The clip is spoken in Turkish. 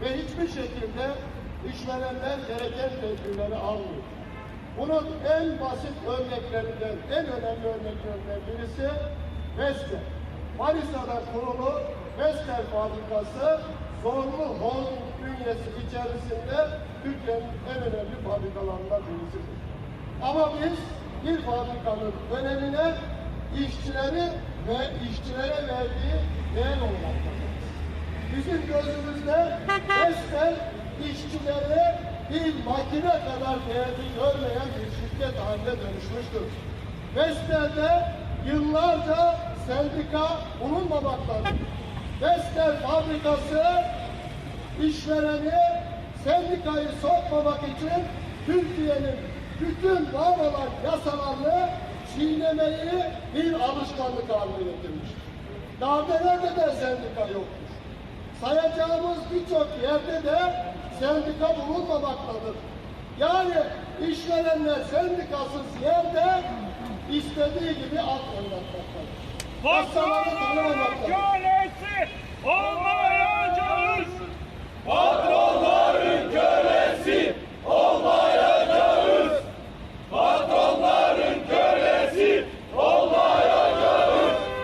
ve hiçbir şekilde işverenler gereken tedbirleri almıyor. Bunun en basit örneklerinden, en önemli örneklerinden birisi Vestel. Manisa'da kurulu Vestel fabrikası zorlu holding bünyesi içerisinde Türkiye'nin en önemli fabrikalarından birisidir. Ama biz bir fabrikanın önemine işçileri ve işçilere verdiği değer olarak. Bizim gözümüzde Vestel işçileri bir makine kadar değerli görmeyen bir şirket haline dönüşmüştür. Vestel'de yıllarca sendika bulunmamaktadır. Vestel fabrikası işvereni sendikayı sokmamak için Türkiye'nin bütün var olan yasalarını çiğnemeyi bir alışkanlık haline getirmiştir. Daha nelerde de sendika yoktur. Sayacağımız birçok yerde de sendika bulunmamaktadır. Yani işverenler sendikasız yerde istediği gibi at oynatmaktadır. Yasaları tanımamaktadır.